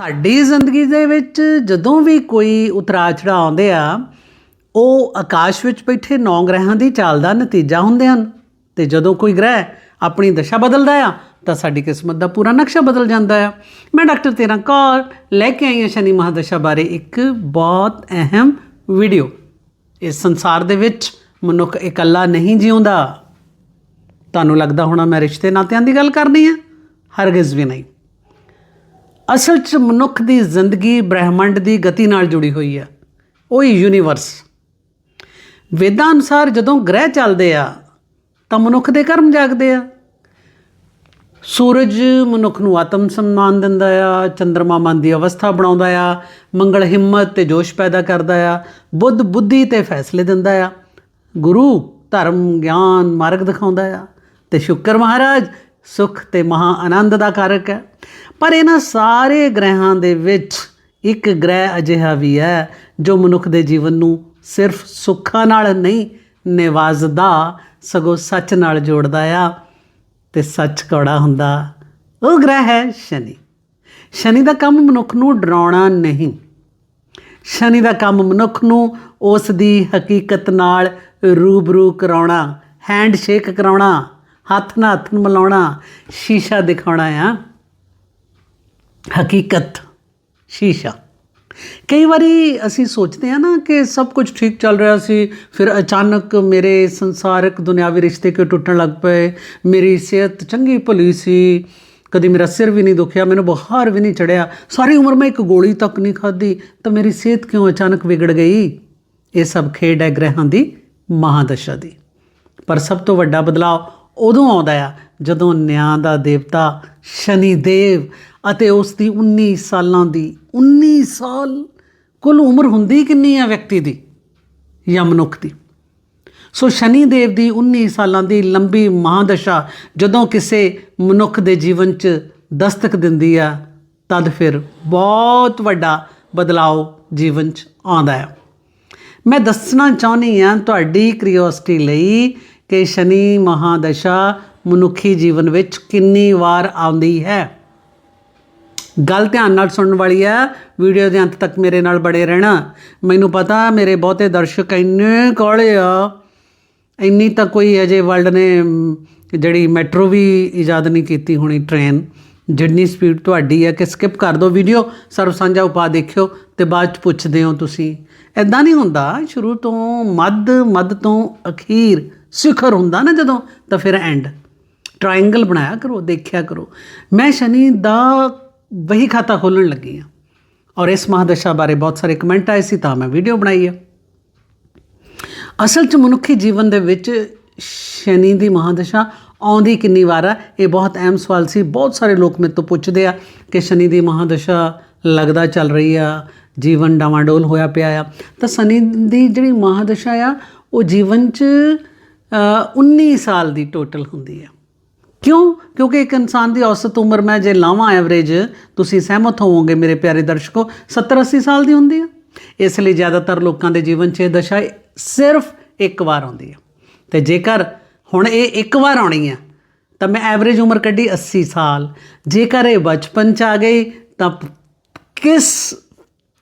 ਸਾਡੀ ਜ਼ਿੰਦਗੀ ਦੇ ਵਿੱਚ ਜਦੋਂ ਵੀ ਕੋਈ ਉਤਰਾ ਚੜਾਅ ਆਉਂਦੇ ਆ, ਉਹ ਆਕਾਸ਼ ਵਿੱਚ ਬੈਠੇ ਨੌ ਗ੍ਰਹਿਆਂ ਦੀ ਚਾਲ ਦਾ ਨਤੀਜਾ ਹੁੰਦੇ ਹਨ। ਤੇ ਜਦੋਂ ਕੋਈ ਗ੍ਰਹਿ ਆਪਣੀ ਦਸ਼ਾ ਬਦਲਦਾ ਆ, ਤਾਂ ਸਾਡੀ ਕਿਸਮਤ ਦਾ ਪੂਰਾ ਨਕਸ਼ਾ ਬਦਲ ਜਾਂਦਾ ਆ। ਮੈਂ ਡਾਕਟਰ ਤੇਰਾ ਕੌਰ ਲੈ ਕੇ ਆਈ ਹਾਂ ਸ਼ਨੀ ਮਹਾਦਸ਼ਾ ਬਾਰੇ ਇੱਕ ਬਹੁਤ ਅਹਿਮ ਵੀਡੀਓ। ਇਸ ਸੰਸਾਰ ਦੇ ਵਿੱਚ ਮਨੁੱਖ ਇਕੱਲਾ ਨਹੀਂ ਜਿਉਂਦਾ। ਤੁਹਾਨੂੰ ਲੱਗਦਾ ਹੋਣਾ ਮੈਂ ਰਿਸ਼ਤੇ ਨਾਤਿਆਂ ਦੀ ਗੱਲ ਕਰਨੀ ਹੈ ਹਰਗਿਜ਼ ਵੀ ਨਹੀਂ। ਅਸਲ 'ਚ ਮਨੁੱਖ ਦੀ ਜ਼ਿੰਦਗੀ ਬ੍ਰਹਿਮੰਡ ਦੀ ਗਤੀ ਨਾਲ ਜੁੜੀ ਹੋਈ ਹੈ ਉਹ ਹੀ ਯੂਨੀਵਰਸ ਵੇਦਾਂ ਅਨੁਸਾਰ ਜਦੋਂ ਗ੍ਰਹਿ ਚੱਲਦੇ ਆ, ਤਾਂ ਮਨੁੱਖ ਦੇ ਕਰਮ ਜਾਗਦੇ ਆ। ਸੂਰਜ ਮਨੁੱਖ ਨੂੰ ਆਤਮ ਸਨਮਾਨ ਦਿੰਦਾ ਆ ਚੰ드ਰਮਾ ਮਨ ਦੀ ਅਵਸਥਾ ਬਣਾਉਂਦਾ ਆ, ਮੰਗਲ ਹਿੰਮਤ ਤੇ ਜੋਸ਼ ਪੈਦਾ ਕਰਦਾ ਆ, ਬੁੱਧ ਬੁੱਧੀ ਤੇ ਫੈਸਲੇ ਦਿੰਦਾ ਆ। ਗੁਰੂ ਧਰਮ, ਗਿਆਨ, ਮਾਰਗ ਦਿਖਾਉਂਦਾ ਆ। ਤੇ ਸ਼ੁਕਰ ਮਹਾਰਾਜ ਸੁਖ ਤੇ ਮਹਾ ਆਨੰਦ ਦਾ ਕਾਰਕ ਹੈ। ਪਰ ਇਹਨਾਂ ਸਾਰੇ ਗ੍ਰਹਿਾਂ ਦੇ ਵਿੱਚ ਇੱਕ ਗ੍ਰਹਿ ਅਜਿਹਾ ਵੀ ਹੈ, ਜੋ ਮਨੁੱਖ ਦੇ ਜੀਵਨ ਨੂੰ ਸਿਰਫ ਸੁੱਖਾਂ ਨਾਲ ਨਹੀਂ, ਨਿਵਾਜ਼ਦਾ, ਸਗੋਂ ਸੱਚ ਨਾਲ ਜੋੜਦਾ ਆ। ਤੇ ਸੱਚ ਕੌੜਾ ਹੁੰਦਾ। ਉਹ ਗ੍ਰਹਿ ਹੈ ਸ਼ਨੀ। ਸ਼ਨੀ ਦਾ ਕੰਮ ਮਨੁੱਖ ਨੂੰ ਡਰਾਉਣਾ ਨਹੀਂ। ਸ਼ਨੀ ਦਾ ਕੰਮ ਮਨੁੱਖ ਨੂੰ ਉਸ ਦੀ ਹਕੀਕਤ ਨਾਲ ਰੂਬਰੂ ਕਰਾਉਣਾ ਹੈਂਡਸ਼ੇਕ ਕਰਾਉਣਾ। ਹੱਥ ਨਾਲ ਹੱਥ ਮਿਲਾਉਣਾ, ਸ਼ੀਸ਼ਾ ਦਿਖਾਉਣਾ ਆ। ਹਕੀਕਤ, ਸ਼ੀਸ਼ਾ। ਕਈ ਵਾਰੀ ਅਸੀਂ ਸੋਚਦੇ ਆ ਨਾ ਕਿ ਸਭ ਕੁਝ ਠੀਕ ਚੱਲ ਰਿਹਾ ਸੀ, ਫਿਰ ਅਚਾਨਕ ਮੇਰੇ ਸੰਸਾਰਿਕ ਦੁਨਿਆਵੀ ਰਿਸ਼ਤੇ ਕਿਉਂ ਟੁੱਟਣ ਲੱਗ ਪਏ? ਮੇਰੀ ਸਿਹਤ ਚੰਗੀ ਭਲੀ ਸੀ, ਕਦੀ ਮੇਰਾ ਸਿਰ ਵੀ ਨਹੀਂ ਦੁਖਿਆ, ਮੈਨੂੰ ਬੁਖਾਰ ਵੀ ਨਹੀਂ ਚੜਿਆ। ਸਾਰੀ ਉਮਰ ਮੈਂ ਇੱਕ ਗੋਲੀ ਤੱਕ ਨਹੀਂ ਖਾਧੀ, ਤਾਂ ਮੇਰੀ ਸਿਹਤ ਕਿਉਂ ਅਚਾਨਕ ਵਿਗੜ ਗਈ? ਇਹ ਸਭ ਖੇਡ ਹੈ ਗ੍ਰਹਿਾਂ ਦੀ ਮਹਾਦਸ਼ਾ ਦੀ। ਪਰ ਸਭ ਤੋਂ ਵੱਡਾ ਬਦਲਾਅ ਉਦੋਂ ਆਉਂਦਾ ਆ, ਜਦੋਂ ਨਿਆਂ ਦਾ ਦੇਵਤਾ ਸ਼ਨੀ ਦੇਵ ਅਤੇ ਉਸ ਦੀ 19 ਸਾਲਾਂ ਦੀ 19 ਸਾਲ ਕੁੱਲ ਉਮਰ ਹੁੰਦੀ ਕਿੰਨੀ ਆ ਵਿਅਕਤੀ ਦੀ? ਜਾਂ ਮਨੁੱਖ ਦੀ? ਸੋ ਸ਼ਨੀ ਦੇਵ ਦੀ 19 ਸਾਲਾਂ ਦੀ ਲੰਬੀ ਮਹਾਦਸ਼ਾ ਜਦੋਂ ਕਿਸੇ ਮਨੁੱਖ ਦੇ ਜੀਵਨ 'ਚ ਦਸਤਕ ਦਿੰਦੀ ਆ, ਤਦ ਫਿਰ ਬਹੁਤ ਵੱਡਾ ਬਦਲਾਅ ਜੀਵਨ 'ਚ ਆਉਂਦਾ ਹੈ ਮੈਂ ਦੱਸਣਾ ਚਾਹੁੰਦੀ ਹਾਂ ਤੁਹਾਡੀ ਕਿਉਰਿਓਸਿਟੀ ਲਈ ਕਿ ਸ਼ਨੀ ਮਹਾਦਸ਼ਾ ਮਨੁੱਖੀ ਜੀਵਨ ਵਿੱਚ ਕਿੰਨੀ ਵਾਰ ਆਉਂਦੀ ਹੈ। ਗੱਲ ਧਿਆਨ ਨਾਲ ਸੁਣਨ ਵਾਲੀ ਹੈ। ਵੀਡੀਓ ਦੇ ਅੰਤ ਤੱਕ ਮੇਰੇ ਨਾਲ ਬੜੇ ਰਹਿਣਾ। ਮੈਨੂੰ ਪਤਾ ਮੇਰੇ ਬਹੁਤੇ ਦਰਸ਼ਕ ਇੰਨੇ ਕਾਲੇ ਆ। ਇੰਨੀ ਤਾਂ ਕੋਈ ਅਜੇ ਵਰਲਡ ਨੇ ਜਿਹੜੀ ਮੈਟਰੋ ਵੀ ਇਜਾਦ ਨਹੀਂ ਕੀਤੀ ਹੋਣੀ ਟ੍ਰੇਨ ਜਿੰਨੀ ਸਪੀਡ ਤੁਹਾਡੀ ਹੈ ਕਿ ਸਕਿਪ ਕਰ ਦਿਓ ਵੀਡੀਓ ਸਰਵ ਸਾਂਝਾ ਉਪਾ ਦੇਖਿਓ ਤੇ ਬਾਅਦ ਚ ਪੁੱਛਦੇ ਹੋ ਤੁਸੀਂ। ਐਦਾਂ ਨਹੀਂ ਹੁੰਦਾ। ਸ਼ੁਰੂ ਤੋਂ ਮੱਧ ਮੱਧ ਤੋਂ ਅਖੀਰ ਸਿਖਰ ਹੁੰਦਾ ਨਾ ਜਦੋਂ, ਤਾਂ ਫਿਰ ਐਂਡ ਟ੍ਰਾਇੰਗਲ ਬਣਾਇਆ ਕਰੋ, ਦੇਖਿਆ ਕਰੋ। ਮੈਂ ਸ਼ਨੀ ਦਾ ਵਹੀ ਖਾਤਾ ਖੋਲਣ ਲੱਗੀ ਹਾਂ। ਔਰ ਇਸ ਮਹਾਦਸ਼ਾ ਬਾਰੇ ਬਹੁਤ ਸਾਰੇ ਕਮੈਂਟ ਆਏ ਸੀ, ਤਾਂ ਮੈਂ ਵੀਡੀਓ ਬਣਾਈ ਹੈ ਅਸਲ 'ਚ ਮਨੁੱਖੀ ਜੀਵਨ ਦੇ ਵਿੱਚ ਸ਼ਨੀ ਦੀ ਮਹਾਦਸ਼ਾ ਆਉਂਦੀ ਕਿੰਨੀ ਵਾਰ ਆ, ਇਹ ਬਹੁਤ ਅਹਿਮ ਸਵਾਲ ਸੀ। ਬਹੁਤ ਸਾਰੇ ਲੋਕ ਮੇਰੇ ਤੋਂ ਪੁੱਛਦੇ ਆ ਕਿ ਸ਼ਨੀ ਦੀ ਮਹਾਦਸ਼ਾ ਲੱਗਦਾ ਚੱਲ ਰਹੀ ਆ, ਜੀਵਨ ਡਾਵਾਂਡੋਲ ਹੋਇਆ ਪਿਆ ਆ। ਤਾਂ ਸ਼ਨੀ ਦੀ ਜਿਹੜੀ ਮਹਾਦਸ਼ਾ ਆ, ਉਹ ਜੀਵਨ 'ਚ 19 ਸਾਲ ਦੀ ਟੋਟਲ ਹੁੰਦੀ ਹੈ। ਕਿਉਂ? ਕਿਉਂਕਿ ਇੱਕ ਇਨਸਾਨ ਦੀ ਔਸਤ ਉਮਰ, ਮੈਂ ਜੇ ਲਾਵਾਂ ਐਵਰੇਜ ਤੁਸੀਂ ਸਹਿਮਤ ਹੋਵੋਗੇ ਮੇਰੇ ਪਿਆਰੇ ਦਰਸ਼ਕੋ 70 80 ਸਾਲ ਦੀ ਹੁੰਦੀ ਆ ਇਸ ਲਈ ਜ਼ਿਆਦਾਤਰ ਲੋਕਾਂ ਦੇ ਜੀਵਨ 'ਚ ਇਹ ਦਸ਼ਾ ਸਿਰਫ ਇੱਕ ਵਾਰ ਆਉਂਦੀ ਹੈ। ਤੇ ਜੇਕਰ ਹੁਣ ਇਹ ਇੱਕ ਵਾਰ ਆਉਣੀ ਹੈ, ਤਾਂ ਮੈਂ ਐਵਰੇਜ ਉਮਰ ਕੱਢੀ 80 ਸਾਲ। ਜੇਕਰ ਇਹ ਬਚਪਨ 'ਚ ਆ ਗਈ, ਤਾਂ ਕਿਸ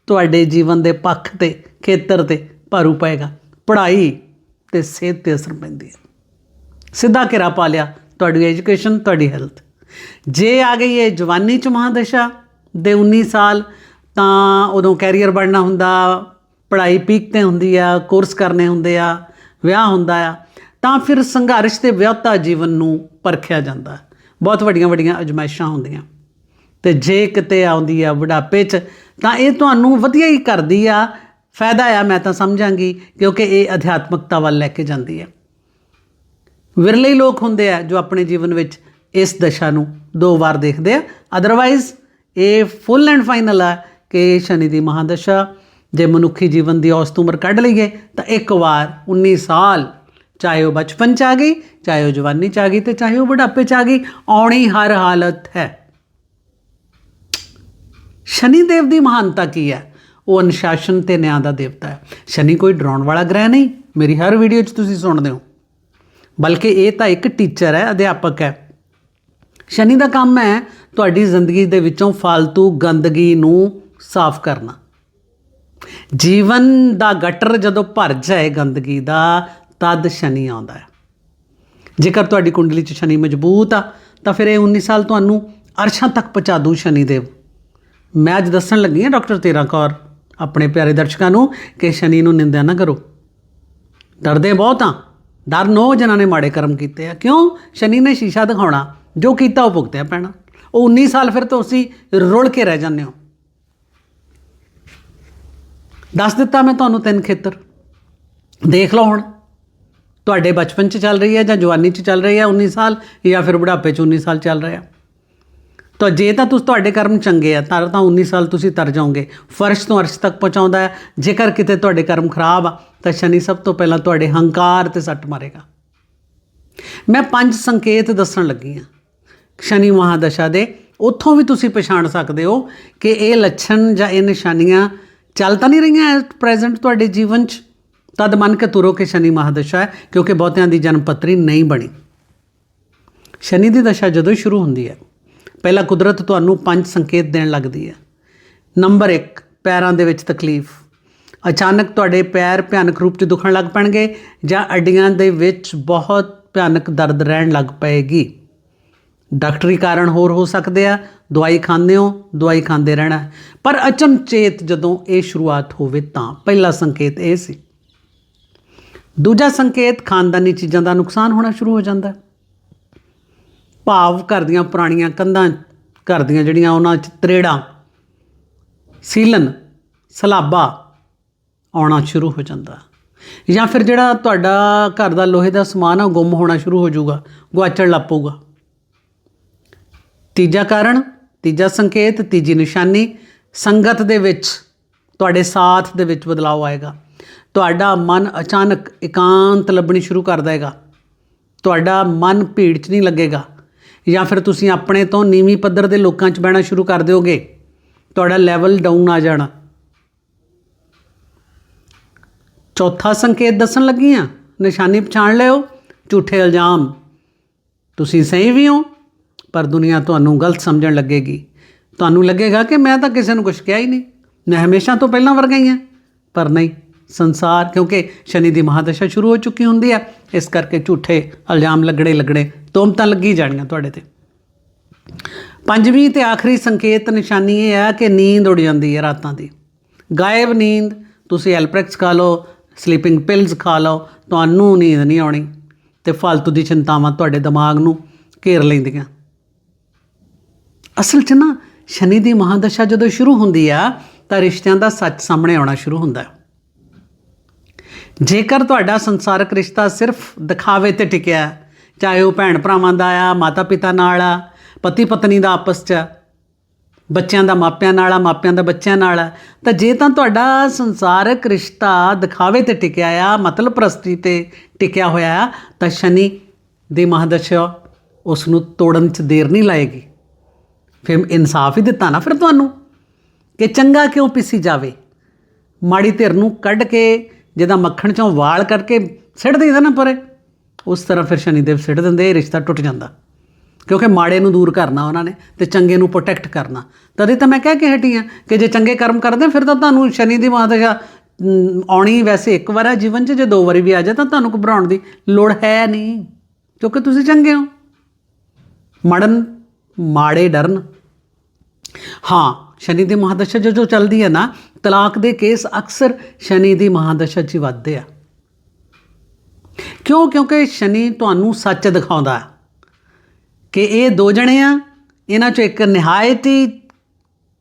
ਤੁਹਾਡੇ ਜੀਵਨ ਦੇ ਪੱਖ ਤੇ, ਖੇਤਰ ਤੇ ਭਾਰੂ ਪਏਗਾ? ਪੜ੍ਹਾਈ। ਤੇ ਸਿਹਤ ਤੇ ਅਸਰ ਪੈਂਦੀ ਹੈ। ਸਿੱਧਾ ਘੇਰਾ ਪਾ ਲਿਆ, ਤੁਹਾਡੀ ਐਜੂਕੇਸ਼ਨ ਤੁਹਾਡੀ ਹੈਲਥ ਜੇ ਆ ਗਈ ਹੈ ਜਵਾਨੀ ਚ ਮਹਾਦਸ਼ਾ ਦੇ 19 ਸਾਲ, ਤਾਂ ਉਦੋਂ ਕੈਰੀਅਰ ਬਣਨਾ ਹੁੰਦਾ, ਪੜ੍ਹਾਈ ਪੀਕ ਤੇ ਹੁੰਦੀ ਆ ਕੋਰਸ ਕਰਨੇ ਹੁੰਦੇ ਆ, ਵਿਆਹ ਹੁੰਦਾ ਆ, ਤਾਂ ਫਿਰ ਸੰਘਰਸ਼ ਤੇ ਵਿਆਹਤਾ ਜੀਵਨ ਨੂੰ ਪਰਖਿਆ ਜਾਂਦਾ। ਬਹੁਤ ਵੱਡੀਆਂ ਵੱਡੀਆਂ ਅਜਮਾਇਸ਼ਾਂ ਹੁੰਦੀਆਂ। ਤੇ ਜੇ ਕਿਤੇ ਆਉਂਦੀ ਆ ਬੁਢਾਪੇ 'ਚ, ਤਾਂ ਇਹ ਤੁਹਾਨੂੰ ਵਧੀਆ ਹੀ ਕਰਦੀ ਆ ਫਾਇਦਾ ਆ, ਮੈਂ ਤਾਂ ਸਮਝਾਂਗੀ, ਕਿਉਂਕਿ ਇਹ ਅਧਿਆਤਮਕਤਾ ਵੱਲ ਲੈ ਕੇ ਜਾਂਦੀ ਹੈ। ਵਿਰਲੇ ਲੋਕ ਹੁੰਦੇ ਆ ਜੋ ਆਪਣੇ ਜੀਵਨ ਵਿੱਚ ਇਸ ਦਸ਼ਾ ਨੂੰ ਦੋ ਵਾਰ ਦੇਖਦੇ ਆ। ਅਦਰਵਾਈਜ਼ ਇਹ ਫੁੱਲ ਐਂਡ ਫਾਈਨਲ ਆ ਕਿ ਸ਼ਨੀ ਦੀ ਮਹਾਦਸ਼ਾ, ਜੇ ਮਨੁੱਖੀ ਜੀਵਨ ਦੀ ਔਸਤ ਉਮਰ ਕੱਢ ਲਈਏ, ਤਾਂ ਇੱਕ ਵਾਰ 19 ਸਾਲ, ਚਾਹੇ ਉਹ ਬਚਪਨ ਚ ਆ ਗਈ, ਚਾਹੇ ਉਹ ਜਵਾਨੀ ਚ ਆ ਗਈ, ਤੇ ਚਾਹੇ ਉਹ ਬੁਢਾਪੇ ਚ ਆ ਗਈ, ਆਉਣੀ ਹਰ ਹਾਲਤ ਹੈ। ਸ਼ਨੀ ਦੇਵ ਦੀ ਮਹਾਨਤਾ ਕੀ ਹੈ? ਉਹ ਅਨੁਸ਼ਾਸਨ ਤੇ ਨਿਆਂ ਦਾ ਦੇਵਤਾ ਹੈ। ਸ਼ਨੀ ਕੋਈ ਡਰਾਉਣ ਵਾਲਾ ਗ੍ਰਹਿ ਨਹੀਂ। ਮੇਰੀ ਹਰ ਵੀਡੀਓ 'ਚ ਤੁਸੀਂ ਸੁਣਦੇ ਹੋ। ਬਲਕਿ ਇਹ ਤਾਂ ਇੱਕ ਟੀਚਰ ਹੈ, ਅਧਿਆਪਕ ਹੈ। ਸ਼ਨੀ ਦਾ ਕੰਮ ਹੈ ਤੁਹਾਡੀ ਜ਼ਿੰਦਗੀ ਦੇ ਵਿੱਚੋਂ ਫालतू ਗੰਦਗੀ ਨੂੰ ਸਾਫ਼ ਕਰਨਾ। ਜੀਵਨ ਦਾ ਗਟਰ ਜਦੋਂ ਭਰ ਜਾਏ ਗੰਦਗੀ ਦਾ, ਤਦ ਸ਼ਨੀ ਆਉਂਦਾ ਹੈ। ਜੇਕਰ ਤੁਹਾਡੀ ਕੁੰਡਲੀ 'ਚ ਸ਼ਨੀ ਮਜ਼ਬੂਤ ਆ, ਤਾਂ ਫਿਰ ਇਹ 19 ਸਾਲ ਤੁਹਾਨੂੰ ਅਰਸ਼ਾਂ ਤੱਕ ਪਹੁੰਚਾ ਦੂ ਸ਼ਨੀ ਦੇਵ। ਮੈਂ ਅੱਜ ਦੱਸਣ ਲੱਗੀ ਹਾਂ ਡਾਕਟਰ ਤੇਰਾ ਕੌਰ। ਆਪਣੇ ਪਿਆਰੇ ਦਰਸ਼ਕਾਂ ਨੂੰ ਕਿ ਸ਼ਨੀ ਨੂੰ ਨਿੰਦਿਆ ਨਾ ਕਰੋ। ਡਰਦੇ ਬਹੁਤ ਆ ਡਰ ਨੋ ਜਨਾਂ ਨੇ ਮਾੜੇ ਕਰਮ ਕੀਤੇ ਆ। ਕਿਉਂ? ਸ਼ਨੀ ਨੇ ਸ਼ੀਸ਼ਾ ਦਿਖਾਉਣਾ, ਜੋ ਕੀਤਾ ਉਹ ਭੁਗਤਿਆ ਪੈਣਾ। ਉਹ 19 ਸਾਲ ਫਿਰ ਤੁਸੀਂ ਰੁਲ ਕੇ ਰਹਿ ਜਾਂਦੇ ਹੋ। ਦੱਸ ਦਿੱਤਾ ਮੈਂ ਤੁਹਾਨੂੰ ਤਿੰਨ ਖੇਤਰ। ਦੇਖ ਲਓ ਹੁਣ, ਤੁਹਾਡੇ ਬਚਪਨ 'ਚ ਚੱਲ ਰਹੀ ਹੈ ਜਾਂ ਜਵਾਨੀ 'ਚ ਚੱਲ ਰਹੀ ਹੈ 19 ਸਾਲ ਜਾਂ ਫਿਰ ਬੁਢਾਪੇ 'ਚ 19 ਸਾਲ ਚੱਲ ਰਿਹਾ ਤਾਂ ਜੇ ਤਾਂ ਤੁਸੀਂ ਤੁਹਾਡੇ ਕਰਮ ਚੰਗੇ ਆ, ਤਾਂ ਤਾਂ 19 ਸਾਲ ਤੁਸੀਂ ਤਰ ਜਾਓਗੇ। ਫਰਸ਼ ਤੋਂ ਅਰਸ਼ ਤੱਕ ਪਹੁੰਚਾਉਂਦਾ ਹੈ। ਜੇਕਰ ਕਿਤੇ ਤੁਹਾਡੇ ਕਰਮ ਖਰਾਬ ਆ, ਤਾਂ ਸ਼ਨੀ ਸਭ ਤੋਂ ਪਹਿਲਾਂ ਤੁਹਾਡੇ ਹੰਕਾਰ ਤੇ ਸੱਟ ਮਾਰੇਗਾ। ਮੈਂ ਪੰਜ ਸੰਕੇਤ ਦੱਸਣ ਲੱਗੀ ਹਾਂ। ਸ਼ਨੀ ਮਹਾਦਸ਼ਾ ਦੇ, ਉੱਥੋਂ ਵੀ ਤੁਸੀਂ ਪਛਾਣ ਸਕਦੇ ਹੋ ਕਿ ਇਹ ਲੱਛਣ ਜਾਂ ਇਹ ਨਿਸ਼ਾਨੀਆਂ ਚੱਲ ਤਾਂ ਨਹੀਂ ਰਹੀਆਂ ਐਟ ਪ੍ਰੈਜ਼ੈਂਟ ਤੁਹਾਡੇ ਜੀਵਨ 'ਚ? ਤਦ ਮੰਨ ਕੇ ਤੁਰੋ ਕਿ ਸ਼ਨੀ ਮਹਾਦਸ਼ਾ ਹੈ, ਕਿਉਂਕਿ ਬਹੁਤਿਆਂ ਦੀ ਜਨਮ ਪੱਤਰੀ ਨਹੀਂ ਬਣੀ। ਸ਼ਨੀ ਦੀ ਦਸ਼ਾ ਜਦੋਂ ਹੀ ਸ਼ੁਰੂ ਹੁੰਦੀ ਹੈ ਪਹਿਲਾਂ ਕੁਦਰਤ ਤੁਹਾਨੂੰ ਪੰਜ ਸੰਕੇਤ ਦੇਣ ਲੱਗਦੀ ਹੈ। ਨੰਬਰ 1 ਪੈਰਾਂ ਦੇ ਵਿੱਚ ਤਕਲੀਫ। ਅਚਾਨਕ ਤੁਹਾਡੇ ਪੈਰ ਭਿਆਨਕ ਰੂਪ 'ਚ ਦੁਖਣ ਲੱਗ ਪੈਣਗੇ ਜਾਂ ਅੱਡੀਆਂ ਦੇ ਵਿੱਚ ਬਹੁਤ ਭਿਆਨਕ ਦਰਦ ਰਹਿਣ ਲੱਗ ਪਏਗੀ। ਡਾਕਟਰੀ ਕਾਰਨ ਹੋਰ ਹੋ ਸਕਦੇ ਆ, ਦਵਾਈ ਖਾਂਦੇ ਹੋ, ਦਵਾਈ ਖਾਂਦੇ ਰਹਿਣਾ। ਪਰ ਅਚਨਚੇਤ ਜਦੋਂ ਇਹ ਸ਼ੁਰੂਆਤ ਹੋਵੇ ਤਾਂ, ਪਹਿਲਾ ਸੰਕੇਤ ਇਹ ਸੀ। ਦੂਜਾ ਸੰਕੇਤ, ਖਾਨਦਾਨੀ ਚੀਜ਼ਾਂ ਦਾ ਨੁਕਸਾਨ ਹੋਣਾ ਸ਼ੁਰੂ ਹੋ ਜਾਂਦਾ। ਹੈ ਭਾਵ ਘਰ ਦੀਆਂ ਪੁਰਾਣੀਆਂ ਕੰਧਾਂ ਘਰ ਦੀਆਂ ਜਿਹੜੀਆਂ ਉਹਨਾਂ 'ਚ ਤਰੇੜਾਂ। ਸੀਲਨ, ਸਲਾਬਾ ਆਉਣਾ ਸ਼ੁਰੂ ਹੋ ਜਾਂਦਾ। ਜਾਂ ਫਿਰ ਜਿਹੜਾ ਤੁਹਾਡਾ ਘਰ ਦਾ ਲੋਹੇ ਦਾ ਸਮਾਨ ਆ, ਉਹ ਗੁੰਮ ਹੋਣਾ ਸ਼ੁਰੂ ਹੋ ਜਾਊਗਾ, ਗੁਆਚਣ ਲੱਪੂਗਾ ਤੀਜਾ ਕਾਰਨ, ਤੀਜਾ ਸੰਕੇਤ, ਤੀਜੀ ਨਿਸ਼ਾਨੀ, ਸੰਗਤ ਦੇ ਵਿੱਚ, ਤੁਹਾਡੇ ਸਾਥ ਦੇ ਵਿੱਚ ਬਦਲਾਅ ਆਏਗਾ। ਤੁਹਾਡਾ ਮਨ ਅਚਾਨਕ ਇਕਾਂਤ ਲੱਭਣੀ ਸ਼ੁਰੂ ਕਰ ਦੇਗਾ। ਤੁਹਾਡਾ ਮਨ ਭੀੜ 'ਚ ਨਹੀਂ ਲੱਗੇਗਾ। ਜਾਂ ਫਿਰ ਤੁਸੀਂ ਆਪਣੇ ਤੋਂ ਨੀਵੀਂ ਪੱਧਰ ਦੇ ਲੋਕਾਂ 'ਚ ਬਹਿਣਾ ਸ਼ੁਰੂ ਕਰ ਦਿਓਗੇ? ਤੁਹਾਡਾ ਲੈਵਲ ਡਾਊਨ ਆ ਜਾਣਾ। ਚੌਥਾ ਸੰਕੇਤ ਦੱਸਣ ਲੱਗੀ ਆ ਨਿਸ਼ਾਨੀ ਪਛਾਣ ਲਿਓ, ਝੂਠੇ ਇਲਜ਼ਾਮ। ਤੁਸੀਂ ਸਹੀ ਵੀ ਹੋ, ਪਰ ਦੁਨੀਆ ਤੁਹਾਨੂੰ ਗਲਤ ਸਮਝਣ ਲੱਗੇਗੀ। ਤੁਹਾਨੂੰ ਲੱਗੇਗਾ ਕਿ ਮੈਂ ਤਾਂ ਕਿਸੇ ਨੂੰ ਕੁਝ ਕਿਹਾ ਹੀ ਨਹੀਂ। ਮੈਂ ਹਮੇਸ਼ਾ ਤੋਂ ਪਹਿਲਾਂ ਵਰਗਾ ਹੀ ਹਾਂ, ਪਰ ਨਹੀਂ। ਸੰਸਾਰ, ਕਿਉਂਕਿ ਸ਼ਨੀ ਦੀ ਮਹਾਦਸ਼ਾ ਸ਼ੁਰੂ ਹੋ ਚੁੱਕੀ ਹੁੰਦੀ ਹੈ। ਇਸ ਕਰਕੇ ਝੂਠੇ ਇਲਜ਼ਾਮ ਲੱਗਣੇ ਲੱਗਣੇ, ਤੋਮਤਾਂ ਲੱਗੀ ਜਾਣੀਆਂ ਤੁਹਾਡੇ ਤੇ। ਪੰਜਵੀਂ ਤੇ ਆਖਰੀ ਸੰਕੇਤ ਨਿਸ਼ਾਨੀ ਇਹ ਹੈ ਕਿ ਨੀਂਦ ਉੜ ਜਾਂਦੀ ਹੈ ਰਾਤਾਂ ਦੀ। ਗਾਇਬ ਨੀਂਦ, ਤੁਸੀਂ ਐਲਪ੍ਰੈਕਸ ਖਾ ਲਓ ਸਲੀਪਿੰਗ ਪਿਲਸ ਖਾ ਲਓ, ਤੁਹਾਨੂੰ ਨੀਂਦ ਨਹੀਂ ਆਉਣੀ ਤੇ ਫालतू ਦੀ ਚਿੰਤਾਵਾਂ ਤੁਹਾਡੇ ਦਿਮਾਗ ਨੂੰ ਘੇਰ ਲੈਂਦੀਆਂ। ਅਸਲ 'ਚ ਨਾ, ਸ਼ਨੀ ਦੀ ਮਹਾਦਸ਼ਾ ਜਦੋਂ ਸ਼ੁਰੂ ਹੁੰਦੀ ਆ, ਤਾਂ ਰਿਸ਼ਤਿਆਂ ਦਾ ਸੱਚ ਸਾਹਮਣੇ ਆਉਣਾ ਸ਼ੁਰੂ ਹੁੰਦਾ। ਹੈ ਜੇਕਰ ਤੁਹਾਡਾ ਸੰਸਾਰਕ ਰਿਸ਼ਤਾ ਸਿਰਫ ਦਿਖਾਵੇ ਤੇ ਟਿਕਿਆ ਚਾਹੇ ਉਹ ਭੈਣ ਭਰਾਵਾਂ ਦਾ ਆ ਮਾਤਾ ਪਿਤਾ ਨਾਲ ਆ ਪਤੀ ਪਤਨੀ ਦਾ ਆਪਸ 'ਚ ਬੱਚਿਆਂ ਦਾ ਮਾਪਿਆਂ ਨਾਲ ਆ, ਮਾਪਿਆਂ ਦਾ ਬੱਚਿਆਂ ਨਾਲ ਆ, ਤਾਂ ਜੇ ਤਾਂ ਤੁਹਾਡਾ ਸੰਸਾਰਕ ਰਿਸ਼ਤਾ ਦਿਖਾਵੇ ਤੇ ਟਿਕਿਆ ਆ, ਮਤਲਬ ਪ੍ਰਸਤੀ ਤੇ ਟਿਕਿਆ ਹੋਇਆ ਆ, ਤਾਂ ਸ਼ਨੀ ਦੀ ਮਹਾਦਸ਼ਾ ਉਸ ਨੂੰ ਤੋੜਨ 'ਚ ਦੇਰ ਨਹੀਂ ਲਾਏਗੀ। ਫਿਰ ਇਨਸਾਫ ਹੀ ਦਿੱਤਾ ਨਾ ਫਿਰ ਤੁਹਾਨੂੰ ਕਿ ਚੰਗਾ ਕਿਉਂ ਪਿਸੀ ਜਾਵੇ? ਮਾੜੀ ਧਿਰ ਨੂੰ ਕੱਢ ਕੇ ਜਿਹਦਾ ਮੱਖਣ ਚੋਂ ਵਾਲ ਕਰਕੇ ਸਿੱਟ ਦੇਈਦਾ ਨਾ ਪਰੇ, ਉਸ ਤਰ੍ਹਾਂ ਫਿਰ ਸ਼ਨੀਦੇਵ ਸਿੱਟ ਦਿੰਦੇ, ਇਹ ਰਿਸ਼ਤਾ ਟੁੱਟ ਜਾਂਦਾ। ਕਿਉਂਕਿ ਮਾੜੇ ਨੂੰ ਦੂਰ ਕਰਨਾ ਉਹਨਾਂ ਨੇ ਤੇ ਚੰਗੇ ਨੂੰ ਪ੍ਰੋਟੈਕਟ ਕਰਨਾ। ਤਦੇ ਤਾਂ ਮੈਂ ਕਹਿ ਕੇ ਹਟੀ ਹਾਂ ਕਿ ਜੇ ਚੰਗੇ ਕਰਮ ਕਰਦੇ, ਫਿਰ ਤਾਂ ਤੁਹਾਨੂੰ ਸ਼ਨੀ ਦੀ ਮਹਾਦਸ਼ਾ ਆਉਣੀ ਵੈਸੇ ਇੱਕ ਵਾਰ ਆ ਜੀਵਨ 'ਚ, ਜੇ ਦੋ ਵਾਰੀ ਵੀ ਆ ਜਾਏ ਤਾਂ ਤੁਹਾਨੂੰ ਘਬਰਾਉਣ ਦੀ ਲੋੜ ਹੈ ਨਹੀਂ। ਕਿਉਂਕਿ ਤੁਸੀਂ ਚੰਗੇ ਹੋ। ਮੜਨ, ਮਾੜੇ ਡਰਨ। ਹਾਂ, ਸ਼ਨੀ ਦੀ ਮਹਾਦਸ਼ਾ ਜੋ ਜੋ ਚੱਲਦੀ ਹੈ ਨਾ ਤਲਾਕ ਦੇ ਕੇਸ ਅਕਸਰ ਸ਼ਨੀ ਦੀ ਮਹਾਦਸ਼ਾ 'ਚ ਹੀ ਵੱਧਦੇ ਆ। ਕਿਉਂ? ਕਿਉਂਕਿ ਸ਼ਨੀ ਤੁਹਾਨੂੰ ਸੱਚ ਦਿਖਾਉਂਦਾ ਹੈ ਕਿ ਇਹ ਦੋ ਜਣੇ ਆ, ਇਹਨਾਂ 'ਚੋਂ ਇੱਕ ਨਿਹਾਇਤ ਹੀ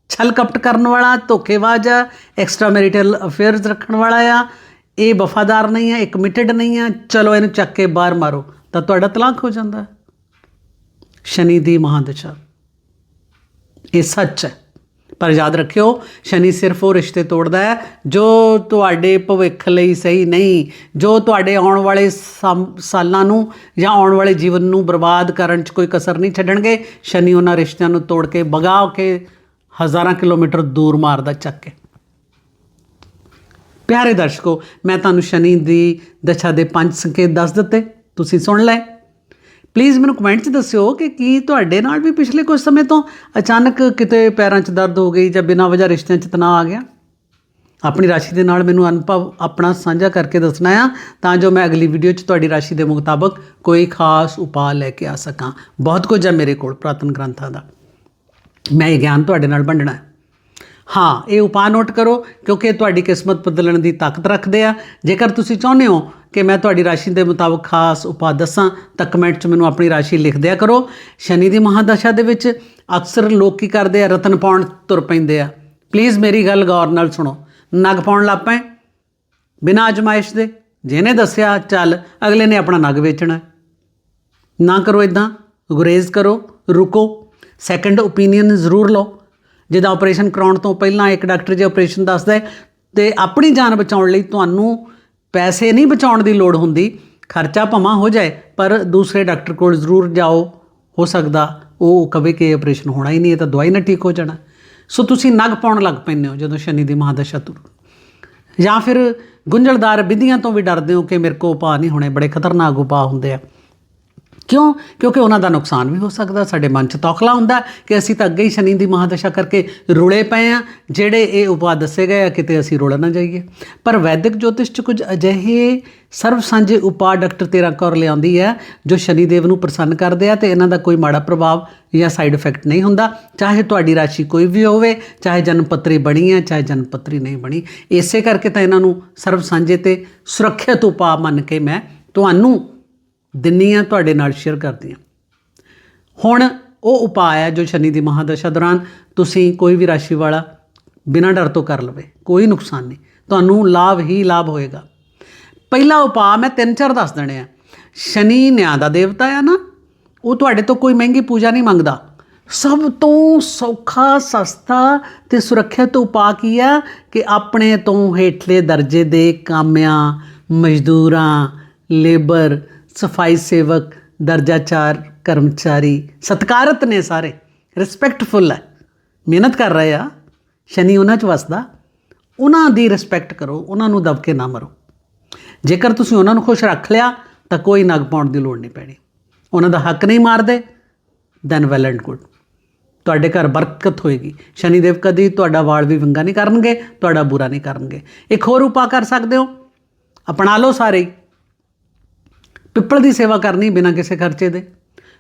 ਛਲ ਕਪਟ ਕਰਨ ਵਾਲਾ, ਧੋਖੇਬਾਜ਼ ਆ ਐਕਸਟਰਾ ਮੈਰੀਟਲ ਅਫੇਅਰਸ ਰੱਖਣ ਵਾਲਾ ਆ। ਇਹ ਵਫਾਦਾਰ ਨਹੀਂ ਆ, ਇਹ ਕਮਿਟਡ ਨਹੀਂ ਆ। ਚਲੋ ਇਹਨੂੰ ਚੱਕ ਕੇ ਬਾਹਰ ਮਾਰੋ, ਤਾਂ ਤੁਹਾਡਾ ਤਲਾਕ ਹੋ ਜਾਂਦਾ। ਸ਼ਨੀ ਦੀ ਮਹਾਦਸ਼ਾ। ਇਹ ਸੱਚ ਹੈ। ਪਰ ਯਾਦ ਰੱਖਿਓ, ਸ਼ਨੀ ਸਿਰਫ ਉਹ ਰਿਸ਼ਤੇ ਤੋੜਦਾ ਹੈ, ਜੋ ਤੁਹਾਡੇ ਭਵਿੱਖ ਲਈ ਸਹੀ ਨਹੀਂ, ਜੋ ਤੁਹਾਡੇ ਆਉਣ ਵਾਲੇ ਸਮ- ਸਾਲਾਂ ਨੂੰ ਜਾਂ ਆਉਣ ਵਾਲੇ ਜੀਵਨ ਨੂੰ ਬਰਬਾਦ ਕਰਨ 'ਚ ਕੋਈ ਕਸਰ ਨਹੀਂ ਛੱਡਣਗੇ, ਸ਼ਨੀ ਉਹਨਾਂ ਰਿਸ਼ਤਿਆਂ ਨੂੰ ਤੋੜ ਕੇ ਬਗਾ ਕੇ ਹਜ਼ਾਰਾਂ ਕਿਲੋਮੀਟਰ ਦੂਰ ਮਾਰਦਾ ਚੱਕ ਕੇ। ਪਿਆਰੇ ਦਰਸ਼ਕੋ, ਮੈਂ ਤੁਹਾਨੂੰ ਸ਼ਨੀ ਦੀ ਦਸ਼ਾ ਦੇ ਪੰਜ ਸੰਕੇਤ ਦੱਸ ਦਿੱਤੇ, ਤੁਸੀਂ ਸੁਣ ਲਏ। ਪਲੀਜ਼ ਮੈਨੂੰ ਕਮੈਂਟ 'ਚ ਦੱਸਿਓ ਕਿ ਕੀ ਤੁਹਾਡੇ ਨਾਲ ਵੀ ਪਿਛਲੇ ਕੁਝ ਸਮੇਂ ਤੋਂ ਅਚਾਨਕ ਕਿਤੇ ਪੈਰਾਂ 'ਚ ਦਰਦ ਹੋ ਗਈ ਜਾਂ ਬਿਨਾਂ ਵਜ੍ਹਾ ਰਿਸ਼ਤਿਆਂ 'ਚ ਤਣਾਅ ਆ ਗਿਆ? ਆਪਣੀ ਰਾਸ਼ੀ ਦੇ ਨਾਲ ਮੈਨੂੰ ਅਨੁਭਵ ਆਪਣਾ ਸਾਂਝਾ ਕਰਕੇ ਦੱਸਣਾ ਆ, ਤਾਂ ਜੋ ਮੈਂ ਅਗਲੀ ਵੀਡੀਓ 'ਚ ਤੁਹਾਡੀ ਰਾਸ਼ੀ ਦੇ ਮੁਤਾਬਕ ਕੋਈ ਖਾਸ ਉਪਾਅ ਲੈ ਕੇ ਆ ਸਕਾਂ। ਬਹੁਤ ਕੁਝ ਹੈ ਮੇਰੇ ਕੋਲ ਪ੍ਰਾਤਨ ਗ੍ਰੰਥਾਂ ਦਾ। ਮੈਂ ਇਹ ਗਿਆਨ ਤੁਹਾਡੇ ਨਾਲ ਵੰਡਣਾ ਹੈ। ਹਾਂ, ਇਹ ਉਪਾਅ ਨੋਟ ਕਰੋ, ਕਿਉਂਕਿ ਇਹ ਤੁਹਾਡੀ ਕਿਸਮਤ ਬਦਲਣ ਦੀ ਤਾਕਤ ਰੱਖਦੇ ਆ। ਜੇਕਰ ਤੁਸੀਂ ਚਾਹੁੰਦੇ ਹੋ ਕਿ ਮੈਂ ਤੁਹਾਡੀ ਰਾਸ਼ੀ ਦੇ ਮੁਤਾਬਕ ਖਾਸ ਉਪਾਅ ਦੱਸਾਂ, ਤਾਂ ਕਮੈਂਟ 'ਚ ਮੈਨੂੰ ਆਪਣੀ ਰਾਸ਼ੀ ਲਿਖ ਦਿਆ ਕਰੋ। ਸ਼ਨੀ ਦੀ ਮਹਾਦਸ਼ਾ ਦੇ ਵਿੱਚ ਅਕਸਰ ਲੋਕ ਕੀ ਕਰਦੇ ਆ? ਰਤਨ ਪਾਉਣ ਤੁਰ ਪੈਂਦੇ ਆ। ਪਲੀਜ਼ ਮੇਰੀ ਗੱਲ ਗੌਰ ਨਾਲ ਸੁਣੋ। ਨਗ ਪਾਉਣ ਲੱਗ ਪਏ। ਬਿਨਾਂ ਅਜਮਾਇਸ਼ ਦੇ। ਜਿਹਨੇ ਦੱਸਿਆ, ਚੱਲ, ਅਗਲੇ ਨੇ ਆਪਣਾ ਨਗ ਵੇਚਣਾ। ਨਾ ਕਰੋ ਇਦਾਂ ਗੁਰੇਜ਼ ਕਰੋ। ਰੁਕੋ। ਸੈਕੰਡ ਓਪੀਨੀਅਨ ਜ਼ਰੂਰ ਲਓ। ਜਿਹਦਾ ਆਪਰੇਸ਼ਨ ਕਰਾਉਣ ਤੋਂ ਪਹਿਲਾਂ ਇੱਕ ਡਾਕਟਰ ਜੇ ਆਪਰੇਸ਼ਨ ਦੱਸਦਾ ਹੈ, ਤੇ ਆਪਣੀ ਜਾਨ ਬਚਾਉਣ ਲਈ ਤੁਹਾਨੂੰ ਪੈਸੇ ਨਹੀਂ ਬਚਾਉਣ ਦੀ ਲੋੜ ਹੁੰਦੀ, ਖਰਚਾ ਭਮਾ ਹੋ ਜਾਏ, ਪਰ ਦੂਸਰੇ ਡਾਕਟਰ ਕੋਲ ਜ਼ਰੂਰ ਜਾਓ, ਹੋ ਸਕਦਾ ਉਹ ਕਵੇ ਕਿ ਆਪਰੇਸ਼ਨ ਹੋਣਾ ਹੀ ਨਹੀਂ ਹੈ ਤਾਂ ਦਵਾਈ ਨਾਲ ਠੀਕ ਹੋ ਜਾਣਾ। ਸੋ ਤੁਸੀਂ ਨਗ ਪਾਉਣ ਲੱਗ ਪੈਂਦੇ ਹੋ ਜਦੋਂ ਸ਼ਨੀ ਦੀ ਮਹਾਦਸ਼ਾ ਤੁਰ। ਜਾਂ ਫਿਰ ਗੁੰਝਲਦਾਰ ਵਿਧੀਆਂ ਤੋਂ ਵੀ ਡਰਦੇ ਹੋ ਕਿ ਮੇਰੇ ਕੋ ਉਪਾਅ ਨਹੀਂ ਹੋਣੇ, ਬੜੇ ਖਤਰਨਾਕ ਉਪਾਅ ਹੁੰਦੇ ਆ। ਕਿਉਂ? ਕਿਉਂਕਿ ਉਹਨਾਂ ਦਾ ਨੁਕਸਾਨ ਵੀ ਹੋ ਸਕਦਾ, ਸਾਡੇ ਮਨ 'ਚ ਤੌਖਲਾ ਹੁੰਦਾ ਕਿ ਅਸੀਂ ਤਾਂ ਅੱਗੇ ਹੀ ਸ਼ਨੀ ਦੀ ਮਹਾਦਸ਼ਾ ਕਰਕੇ ਰੁਲੇ ਪਏ ਆ ਜਿਹੜੇ ਇਹ ਉਪਾਅ ਦੱਸੇ ਗਏ ਆ, ਕਿਤੇ ਅਸੀਂ ਰੁਲ ਨਾ ਜਾਈਏ। ਪਰ ਵੈਦਿਕ ਜੋਤਿਸ਼ 'ਚ ਕੁਝ ਅਜਿਹੇ ਸਰਵ ਸਾਂਝੇ ਉਪਾਅ ਡਾਕਟਰ ਤੇਰਾ ਕੌਰ ਲਿਆਉਂਦੀ ਹੈ, ਜੋ ਸ਼ਨੀ ਦੇਵ ਨੂੰ ਪ੍ਰਸੰਨ ਕਰਦੇ ਆ ਤੇ ਇਹਨਾਂ ਦਾ ਕੋਈ ਮਾੜਾ ਪ੍ਰਭਾਵ ਜਾਂ ਸਾਈਡ ਇਫੈਕਟ ਨਹੀਂ ਹੁੰਦਾ। ਚਾਹੇ ਤੁਹਾਡੀ ਰਾਸ਼ੀ ਕੋਈ ਵੀ ਹੋਵੇ, ਚਾਹੇ ਜਨਮ ਪੱਤਰੀ ਬਣੀ ਹੈ, ਚਾਹੇ ਜਨਮ ਪੱਤਰੀ ਨਹੀਂ ਬਣੀ, ਇਸੇ ਕਰਕੇ ਤਾਂ ਇਹਨਾਂ ਨੂੰ ਸਰਵ ਸਾਂਝੇ ਤੇ ਸੁਰੱਖਿਅਤ ਉਪਾਅ ਮੰਨ ਕੇ ਮੈਂ ਤੁਹਾਨੂੰ ਦਿੰਨੀ ਆ ਤੁਹਾਡੇ ਨਾਲ ਸ਼ੇਅਰ ਕਰਦੀ ਹਾਂ ਹੁਣ ਉਹ ਉਪਾਅ ਹੈ ਜੋ ਸ਼ਨੀ ਦੀ ਮਹਾਦਸ਼ਾ ਦੌਰਾਨ ਤੁਸੀਂ ਕੋਈ ਵੀ ਰਾਸ਼ੀ ਵਾਲਾ ਬਿਨਾਂ ਡਰ ਤੋਂ ਕਰ ਲਵੇ, ਕੋਈ ਨੁਕਸਾਨ ਨਹੀਂ। ਤੁਹਾਨੂੰ ਲਾਭ ਹੀ ਲਾਭ ਹੋਏਗਾ। ਪਹਿਲਾ ਉਪਾਅ ਮੈਂ ਤਿੰਨ ਚਾਰ ਦੱਸ ਦੇਣੇ ਆ। ਸ਼ਨੀ ਨਿਆਂ ਦਾ ਦੇਵਤਾ ਆ ਨਾ, ਉਹ ਤੁਹਾਡੇ ਤੋਂ ਕੋਈ ਮਹਿੰਗੀ ਪੂਜਾ ਨਹੀਂ ਮੰਗਦਾ। ਸਭ ਤੋਂ ਸੌਖਾ, ਸਸਤਾ ਤੇ ਸੁਰੱਖਿਅਤ ਉਪਾਅ ਕੀ ਆ? ਕਿ ਆਪਣੇ ਤੋਂ ਹੇਠਲੇ ਦਰਜੇ ਦੇ ਕਾਮਿਆਂ, ਮਜ਼ਦੂਰਾਂ, ਲੇਬਰ ਸਫ਼ਾਈ ਸੇਵਕ ਦਰਜਾ 4 ਕਰਮਚਾਰੀ, ਸਤਕਾਰਤ ਨੇ ਸਾਰੇ। ਰਿਸਪੈਕਟਫੁਲ ਹੈ। ਮਿਹਨਤ ਕਰ ਰਹੇ ਆ। ਸ਼ਨੀ ਉਹਨਾਂ 'ਚ ਵਸਦਾ। ਉਹਨਾਂ ਦੀ ਰਿਸਪੈਕਟ ਕਰੋ। ਉਹਨਾਂ ਨੂੰ ਦਬ ਕੇ ਨਾ ਮਰੋ। ਜੇਕਰ ਤੁਸੀਂ ਉਹਨਾਂ ਨੂੰ ਖੁਸ਼ ਰੱਖ ਲਿਆ, ਤਾਂ ਕੋਈ ਨਗ ਪਾਉਣ ਦੀ ਲੋੜ ਨਹੀਂ ਪੈਣੀ। ਉਹਨਾਂ ਦਾ ਹੱਕ ਨਹੀਂ ਮਾਰਦੇ ਦੈਨ ਵੈਲ ਐਂਡ ਗੁੱਡ ਤੁਹਾਡੇ ਘਰ ਬਰਕਤ ਹੋਏਗੀ। ਸ਼ਨੀਦੇਵ ਕਦੀ ਤੁਹਾਡਾ ਵਾਲ ਵੀ ਵਿੰਗਾ ਨਹੀਂ ਕਰਨਗੇ, ਤੁਹਾਡਾ ਬੁਰਾ ਨਹੀਂ ਕਰਨਗੇ। ਇੱਕ ਹੋਰ ਉਪਾਅ ਕਰ ਸਕਦੇ ਹੋ। ਅਪਣਾ ਲਓ ਸਾਰੇ। ਹੀ। ਪਿੱਪਲ ਦੀ ਸੇਵਾ ਕਰਨੀ ਬਿਨਾਂ ਕਿਸੇ ਖਰਚੇ ਦੇ।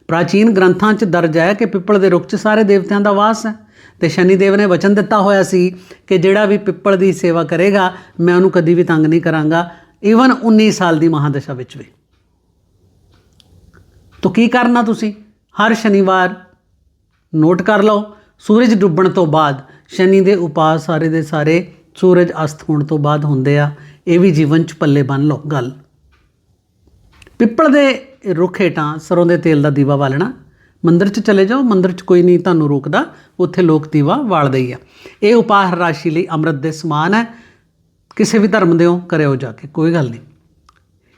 ਪ੍ਰਾਚੀਨ ਗ੍ਰੰਥਾਂ 'ਚ ਦਰਜ ਹੈ ਕਿ ਪਿੱਪਲ ਦੇ ਰੁੱਖ 'ਚ ਸਾਰੇ ਦੇਵਤਿਆਂ ਦਾ ਵਾਸ ਹੈ। ਤੇ ਸ਼ਨੀ ਦੇਵ ਨੇ ਵਚਨ ਦਿੱਤਾ ਹੋਇਆ ਸੀ ਕਿ ਜਿਹੜਾ ਵੀ ਪਿੱਪਲ ਦੀ ਸੇਵਾ ਕਰੇਗਾ, ਮੈਂ ਉਹਨੂੰ ਕਦੀ ਵੀ ਤੰਗ ਨਹੀਂ ਕਰਾਂਗਾ ਈਵਨ 19 ਸਾਲ ਦੀ ਮਹਾਦਸ਼ਾ ਵਿੱਚ ਵੀ। ਤਾਂ ਕੀ ਕਰਨਾ ਤੁਸੀਂ? ਹਰ ਸ਼ਨੀਵਾਰ ਨੋਟ ਕਰ ਲਓ, ਸੂਰਜ ਡੁੱਬਣ ਤੋਂ ਬਾਅਦ, ਸ਼ਨੀ ਦੇ ਉਪਾਅ ਸਾਰੇ ਦੇ ਸਾਰੇ ਸੂਰਜ ਅਸਤ ਹੋਣ ਤੋਂ ਬਾਅਦ ਹੁੰਦੇ ਆ। ਇਹ ਵੀ ਜੀਵਨ 'ਚ ਪੱਲੇ ਬੰਨ ਲਓ, ਗੱਲ। ਪਿੱਪਲ ਦੇ ਰੁੱਖ ਹੇਠਾਂ ਸਰੋਂ ਦੇ ਤੇਲ ਦਾ ਦੀਵਾ ਬਾਲਣਾ। ਮੰਦਿਰ 'ਚ ਚਲੇ ਜਾਓ, ਮੰਦਿਰ 'ਚ ਕੋਈ ਨਹੀਂ ਤੁਹਾਨੂੰ ਰੋਕਦਾ, ਉੱਥੇ ਲੋਕ ਦੀਵਾ ਬਾਲਦੇ ਹੀ ਆ। ਇਹ ਉਪਾਅ ਹਰ ਰਾਸ਼ੀ ਲਈ ਅੰਮ੍ਰਿਤ ਦੇ ਸਮਾਨ ਹੈ। ਕਿਸੇ ਵੀ ਧਰਮ ਦੇ ਹੋ, ਕਰਿਓ ਜਾ ਕੇ, ਕੋਈ ਗੱਲ ਨਹੀਂ।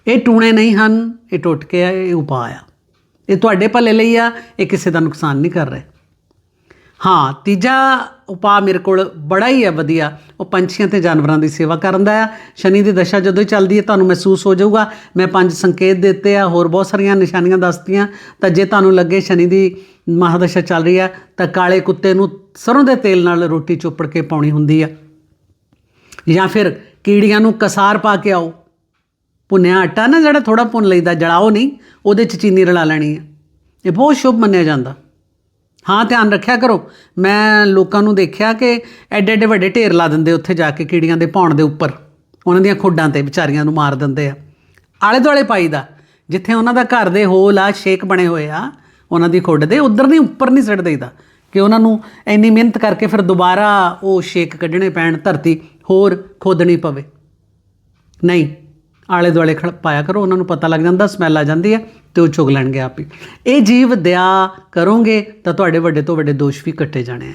ਇਹ ਟੂਣੇ ਨਹੀਂ ਹਨ, ਇਹ ਟੁੱਟ ਕੇ ਆ, ਇਹ ਉਪਾਅ ਆ। ਇਹ ਤੁਹਾਡੇ ਭਲੇ ਲਈ ਆ, ਇਹ ਕਿਸੇ ਦਾ ਨੁਕਸਾਨ ਨਹੀਂ ਕਰ ਰਹੇ। ਹਾਂ, ਤੀਜਾ ਉਪਾਅ ਮੇਰੇ ਕੋਲ ਬੜਾ ਹੀ ਹੈ, ਵਧੀਆ। ਉਹ ਪੰਛੀਆਂ ਤੇ ਜਾਨਵਰਾਂ ਦੀ ਸੇਵਾ ਕਰਨ ਦਾ ਆ। ਸ਼ਨੀ ਦੀ ਦਸ਼ਾ ਜਦੋਂ ਹੀ ਚੱਲਦੀ ਹੈ, ਤੁਹਾਨੂੰ ਮਹਿਸੂਸ ਹੋ ਜਾਊਗਾ। ਮੈਂ ਪੰਜ ਸੰਕੇਤ ਦਿੱਤੇ ਆ, ਹੋਰ ਬਹੁਤ ਸਾਰੀਆਂ ਨਿਸ਼ਾਨੀਆਂ ਦੱਸਤੀਆਂ। ਤਾਂ ਜੇ ਤੁਹਾਨੂੰ ਲੱਗੇ ਸ਼ਨੀ ਦੀ ਮਹਾਦਸ਼ਾ ਚੱਲ ਰਹੀ ਆ ਤਾਂ ਕਾਲੇ ਕੁੱਤੇ ਨੂੰ ਸਰੋਂ ਦੇ ਤੇਲ ਨਾਲ ਰੋਟੀ ਚੋਪੜ ਕੇ ਪਾਉਣੀ ਹੁੰਦੀ ਆ। ਜਾਂ ਫਿਰ ਕੀੜੀਆਂ ਨੂੰ ਕਸਾਰ ਪਾ ਕੇ ਆਓ। ਭੁੰਨਿਆ ਆਟਾ ਨਾ, ਜਿਹੜਾ ਥੋੜਾ ਭੁੰਨ ਲਈਦਾ, ਜਲਾਓ ਨਹੀਂ, ਉਹਦੇ ਚ ਚੀਨੀ ਰਲਾ ਲੈਣੀ ਹੈ ਇਹ ਬਹੁਤ ਸ਼ੁਭ ਮੰਨਿਆ ਜਾਂਦਾ। ਹਾਂ, ਧਿਆਨ ਰੱਖਿਆ ਕਰੋ। ਮੈਂ ਲੋਕਾਂ ਨੂੰ ਦੇਖਿਆ ਕਿ ਐਡੇ ਐਡੇ ਵੱਡੇ ਢੇਰ ਲਾ ਦਿੰਦੇ ਉੱਥੇ ਜਾ ਕੇ ਕੀੜੀਆਂ ਦੇ ਭੌਣ ਦੇ ਉੱਪਰ। ਉਹਨਾਂ ਦੀਆਂ ਖੁੱਡਾਂ ਤੇ ਵਿਚਾਰੀਆਂ ਨੂੰ ਮਾਰ ਦਿੰਦੇ ਆ। ਆਲੇ ਦੁਆਲੇ ਪਾਈਦਾ ਜਿੱਥੇ ਉਹਨਾਂ ਦਾ ਘਰ ਦੇ ਹੋਲ ਆ ਸ਼ੇਕ ਬਣੇ ਹੋਏ ਆ, ਉਹਨਾਂ ਦੀ ਖੁੱਡ ਦੇ, ਉਧਰ ਨਹੀਂ, ਉੱਪਰ ਨਹੀਂ ਸਿੱਟ ਦੇਈਦਾ। ਕਿ ਉਹਨਾਂ ਨੂੰ ਇੰਨੀ ਮਿਹਨਤ ਕਰਕੇ ਫਿਰ ਦੁਬਾਰਾ ਉਹ ਸ਼ੇਕ ਕੱਢਣੇ ਪੈਣ, ਧਰਤੀ ਹੋਰ ਖੋਦਣੀ ਪਵੇ। ਨਹੀਂ। ਆਲੇ ਦੁਆਲੇ ਖੜ ਪਾਇਆ ਕਰੋ, ਉਹਨਾਂ ਨੂੰ ਪਤਾ ਲੱਗ ਜਾਂਦਾ ਸਮੈਲ ਆ ਜਾਂਦੀ ਹੈ ਤੇ ਉਹ ਚੁਗ ਲੈਣਗੇ ਆਪ ਹੀ। ਇਹ ਜੀਵ ਦਇਆ ਕਰੋਗੇ ਤਾਂ ਤੁਹਾਡੇ ਵੱਡੇ ਤੋਂ ਵੱਡੇ ਦੋਸ਼ ਵੀ ਕੱਟੇ ਜਾਣੇ ਆ।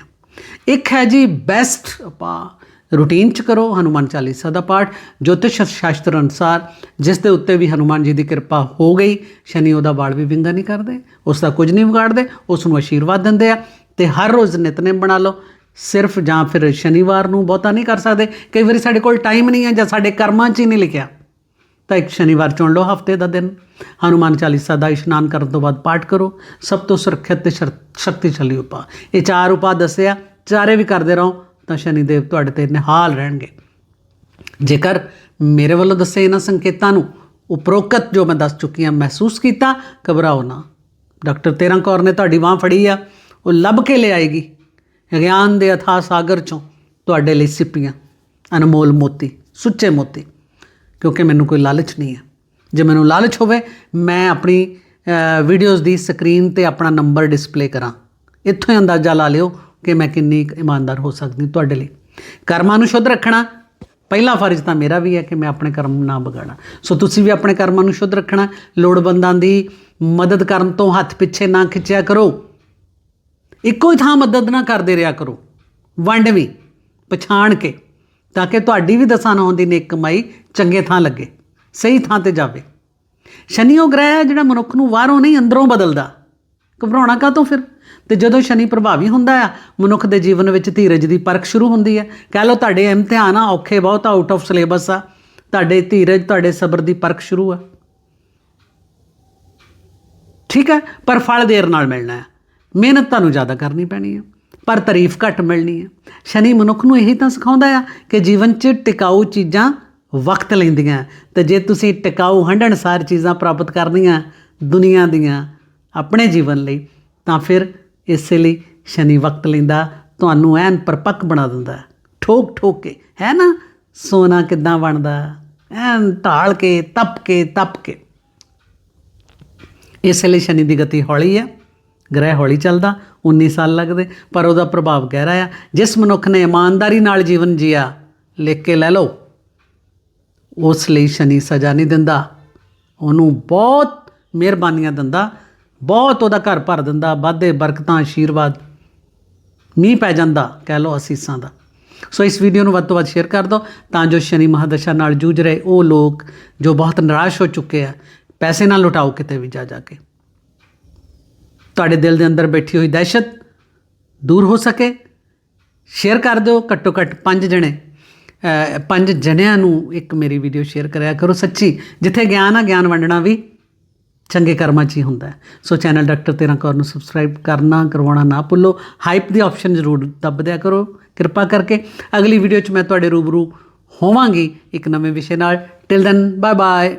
ਇੱਕ ਹੈ ਜੀ ਬੈਸਟ ਆਪਾਂ ਰੂਟੀਨ ਚ ਕਰੋ, ਹਨੂਮਾਨ ਚਾਲੀਸਾ ਦਾ ਪਾਠ। ਜੋਤਿਸ਼ ਸ਼ਾਸਤਰ ਅਨੁਸਾਰ ਜਿਸ ਦੇ ਉੱਤੇ ਵੀ ਹਨੂਮਾਨ ਜੀ ਦੀ ਕਿਰਪਾ ਹੋ ਗਈ, ਸ਼ਨੀ ਉਹਦਾ ਵਾਲ ਵੀ ਵਿੰਗਾ ਨਹੀਂ ਕਰਦੇ, ਉਸ ਦਾ ਕੁਝ ਨਹੀਂ ਵਿਗਾੜਦੇ, ਉਸ ਨੂੰ ਆਸ਼ੀਰਵਾਦ ਦਿੰਦੇ ਆ ਤੇ ਹਰ ਰੋਜ਼ ਨਿਤਨੇਮ ਬਣਾ ਲਓ। ਸਿਰਫ ਜਾਂ ਫਿਰ ਸ਼ਨੀਵਾਰ ਨੂੰ ਬਹੁਤਾ ਨਹੀਂ ਕਰ ਸਕਦੇ। ਕਈ ਵਾਰੀ ਸਾਡੇ ਕੋਲ ਟਾਈਮ ਨਹੀਂ ਹੈ ਜਾਂ ਸਾਡੇ ਕਰਮਾਂ 'ਚ ਹੀ ਨਹੀਂ ਲਿਖਿਆ। ਤਾਂ ਇੱਕ ਸ਼ਨੀਵਾਰ ਚੁਣ ਲਓ, ਹਫ਼ਤੇ ਦਾ ਦਿਨ। ਹਨੂਮਾਨ ਚਾਲੀਸਾ ਦਾ ਇਸ਼ਨਾਨ ਕਰਨ ਤੋਂ ਬਾਅਦ ਪਾਠ ਕਰੋ। ਸਭ ਤੋਂ ਸੁਰੱਖਿਅਤ ਤੇ ਸ਼ਰ- ਸ਼ਕਤੀਸ਼ਾਲੀ ਉਪਾਅ। ਇਹ ਚਾਰ ਉਪਾਅ ਦੱਸਿਆ। ਚਾਰੇ ਵੀ ਕਰਦੇ ਰਹੋ, ਤਾਂ ਸ਼ਨੀਦੇਵ ਤੁਹਾਡੇ ਤੇ ਨਿਹਾਲ ਰਹਿਣਗੇ। ਜੇਕਰ ਮੇਰੇ ਵੱਲੋਂ ਦੱਸੇ ਇਹਨਾਂ ਸੰਕੇਤਾਂ ਨੂੰ, ਉਪਰੋਕਤ ਜੋ ਮੈਂ ਦੱਸ ਚੁੱਕੀ ਹਾਂ ਮਹਿਸੂਸ ਕੀਤਾ, ਘਬਰਾਓ ਨਾ। ਡਾਕਟਰ ਤੇਰਾਂ ਕੌਰ ਨੇ ਤੁਹਾਡੀ ਬਾਹ ਫੜੀ ਆ। ਉਹ ਲੱਭ ਕੇ ਲਿਆਏਗੀ ਗਿਆਨ ਦੇ ਅਥਾ ਸਾਗਰ ਚੋਂ ਤੁਹਾਡੇ ਲਈ ਸਿੱਪੀਆਂ। ਅਨਮੋਲ ਮੋਤੀ, ਸੁੱਚੇ ਮੋਤੀ। ਕਿਉਂਕਿ ਮੈਨੂੰ ਕੋਈ ਲਾਲਚ ਨਹੀਂ ਹੈ। ਜੇ ਮੈਨੂੰ ਲਾਲਚ ਹੋਵੇ, ਮੈਂ ਆਪਣੀ ਵੀਡੀਓਜ਼ ਦੀ ਸਕਰੀਨ ਤੇ ਆਪਣਾ ਨੰਬਰ ਡਿਸਪਲੇ ਕਰਾਂ। ਇੱਥੋਂ ਹੀ ਅੰਦਾਜ਼ਾ ਲਾ ਲਿਓ ਕਿ ਮੈਂ ਕਿੰਨੀ ਕੁ ਇਮਾਨਦਾਰ ਹੋ ਸਕਦੀ ਤੁਹਾਡੇ ਲਈ। ਕਰਮਾਂ ਨੂੰ ਸ਼ੁੱਧ ਰੱਖਣਾ, ਪਹਿਲਾ ਫਰਜ਼ ਤਾਂ ਮੇਰਾ ਵੀ ਹੈ ਕਿ ਮੈਂ ਆਪਣੇ ਕਰਮ ਨਾ ਵਿਗਾੜਾਂ। ਸੋ ਤੁਸੀਂ ਵੀ ਆਪਣੇ ਕਰਮਾਂ ਨੂੰ ਸ਼ੁੱਧ ਰੱਖਣਾ, ਲੋੜਵੰਦਾਂ ਦੀ ਮਦਦ ਕਰਨ ਤੋਂ ਹੱਥ ਪਿੱਛੇ ਨਾ ਖਿੱਚਿਆ ਕਰੋ। ਇੱਕੋ ਹੀ ਥਾਂ ਮਦਦ ਨਾ ਕਰਦੇ ਰਿਹਾ ਕਰੋ। ਵੰਡ ਵੀ, ਪਛਾਣ ਕੇ। ਤਾਂ ਕਿ ਤੁਹਾਡੀ ਵੀ ਦਸਾਂ ਨੌਂ ਦੀ ਨੇਕ ਕਮਾਈ ਚੰਗੇ ਥਾਂ ਲੱਗੇ, ਸਹੀ ਥਾਂ ਤੇ ਜਾਵੇ। ਸ਼ਨੀ ਉਹ ਗ੍ਰਹਿ ਹੈ ਜਿਹੜਾ ਮਨੁੱਖ ਨੂੰ ਬਾਹਰੋਂ ਨਹੀਂ, ਅੰਦਰੋਂ ਬਦਲਦਾ। ਘਬਰਾਉਣਾ ਕਾਹਤੋਂ ਫਿਰ? ਤੇ ਜਦੋਂ ਸ਼ਨੀ ਪ੍ਰਭਾਵੀ ਹੁੰਦਾ ਆ, ਮਨੁੱਖ ਦੇ ਜੀਵਨ ਵਿੱਚ ਧੀਰਜ ਦੀ ਪਰਖ ਸ਼ੁਰੂ ਹੁੰਦੀ ਹੈ। ਕਹਿ ਲਓ ਤੁਹਾਡੇ ਇਮਤਿਹਾਨ ਆ, ਔਖੇ ਬਹੁਤ ਆਊਟ ਆਫ ਸਿਲੇਬਸ ਆ। ਤੁਹਾਡੇ ਧੀਰਜ, ਤੁਹਾਡੇ ਸਬਰ ਦੀ ਪਰਖ ਸ਼ੁਰੂ ਆ। ਠੀਕ ਹੈ? ਪਰ ਫਲ ਦੇਰ ਨਾਲ ਮਿਲਣਾ ਹੈ। ਮਿਹਨਤ ਤੁਹਾਨੂੰ ਜ਼ਿਆਦਾ ਕਰਨੀ ਪੈਣੀ ਹੈ। ਪਰ ਤਾਰੀਫ ਘੱਟ ਮਿਲਣੀ ਹੈ। ਸ਼ਨੀ ਮਨੁੱਖ ਨੂੰ ਇਹੀ ਤਾਂ ਸਿਖਾਉਂਦਾ ਆ ਕਿ ਜੀਵਨ 'ਚ ਟਿਕਾਊ ਚੀਜ਼ਾਂ ਵਕਤ ਲੈਂਦੀਆਂ ਤੇ ਜੇ ਤੁਸੀਂ ਟਿਕਾਊ ਹੰਢਣਸਾਰ ਚੀਜ਼ਾਂ ਪ੍ਰਾਪਤ ਕਰਨੀਆਂ ਦੁਨੀਆ ਦੀਆਂ ਆਪਣੇ ਜੀਵਨ ਲਈ, ਤਾਂ ਫਿਰ ਇਸੇ ਲਈ ਸ਼ਨੀ ਵਕਤ ਲੈਂਦਾ, ਤੁਹਾਨੂੰ ਐਨ ਪਰਪੱਕ ਬਣਾ ਦਿੰਦਾ ਠੋਕ ਠੋਕ ਕੇ, ਹੈ ਨਾ? ਸੋਨਾ ਕਿੱਦਾਂ ਬਣਦਾ? ਐਨ ਢਾਲ ਕੇ, ਤਪ ਕੇ ਤਪ ਕੇ। ਇਸ ਲਈ ਸ਼ਨੀ ਦੀ ਗਤੀ ਹੌਲੀ ਹੈ। ਗ੍ਰਹਿ ਹੌਲੀ ਚੱਲਦਾ 19 ਸਾਲ ਲੱਗਦੇ, ਪਰ ਉਹਦਾ ਪ੍ਰਭਾਵ ਗਹਿਰਾ ਆ। ਜਿਸ ਮਨੁੱਖ ਨੇ ਇਮਾਨਦਾਰੀ ਨਾਲ ਜੀਵਨ ਜੀਆ, ਲਿਖ ਕੇ ਲੈ ਲਓ। ਉਸ ਲਈ ਸ਼ਨੀ ਸਜ਼ਾ ਨਹੀਂ ਦਿੰਦਾ। ਉਹਨੂੰ ਬਹੁਤ ਮਿਹਰਬਾਨੀਆਂ ਦਿੰਦਾ, ਬਹੁਤ ਉਹਦਾ ਘਰ ਭਰ ਦਿੰਦਾ, ਵਾਧੇ ਬਰਕਤਾਂ ਆਸ਼ੀਰਵਾਦ ਮੀਂਹ ਪੈ ਜਾਂਦਾ, ਕਹਿ ਲਓ ਅਸੀਸਾਂ ਦਾ। ਸੋ ਇਸ ਵੀਡੀਓ ਨੂੰ ਵੱਧ ਤੋਂ ਵੱਧ ਸ਼ੇਅਰ ਕਰ ਦਿਓ, ਤਾਂ ਜੋ ਸ਼ਨੀ ਮਹਾਦਸ਼ਾ ਨਾਲ ਜੂਝ ਰਹੇ ਉਹ ਲੋਕ ਜੋ ਬਹੁਤ ਨਿਰਾਸ਼ ਹੋ ਚੁੱਕੇ ਆ, ਪੈਸੇ ਨਾ ਲੁਟਾਓ ਕਿਤੇ ਵੀ ਜਾ ਜਾ ਕੇ। ਤੁਹਾਡੇ ਦਿਲ ਦੇ ਅੰਦਰ ਬੈਠੀ ਹੋਈ ਦਹਿਸ਼ਤ ਦੂਰ ਹੋ ਸਕੇ। ਸ਼ੇਅਰ ਕਰ ਦਿਓ ਘੱਟੋ ਘੱਟ ਪੰਜ ਜਣੇ। ਪੰਜ ਜਣਿਆਂ ਨੂੰ ਇੱਕ ਮੇਰੀ ਵੀਡੀਓ ਸ਼ੇਅਰ ਕਰਿਆ ਕਰੋ ਸੱਚੀ। ਜਿੱਥੇ ਗਿਆਨ ਆ, ਗਿਆਨ ਵੰਡਣਾ ਵੀ ਚੰਗੇ ਕਰਮਾਂ 'ਚ ਹੀ ਹੁੰਦਾ ਸੋ ਚੈਨਲ ਡਾਕਟਰ ਤੇਰਾ ਕੌਰ ਨੂੰ ਸਬਸਕ੍ਰਾਈਬ ਕਰਨਾ, ਕਰਵਾਉਣਾ ਨਾ ਭੁੱਲੋ। ਹਾਈਪ ਦੀ ਆਪਸ਼ਨ ਜ਼ਰੂਰ ਦੱਬ ਦਿਆ ਕਰੋ। ਕਿਰਪਾ ਕਰਕੇ ਅਗਲੀ ਵੀਡੀਓ 'ਚ ਮੈਂ ਤੁਹਾਡੇ ਰੂਬਰੂ ਹੋਵਾਂਗੀ ਇੱਕ ਨਵੇਂ ਵਿਸ਼ੇ ਨਾਲ। Till then bye bye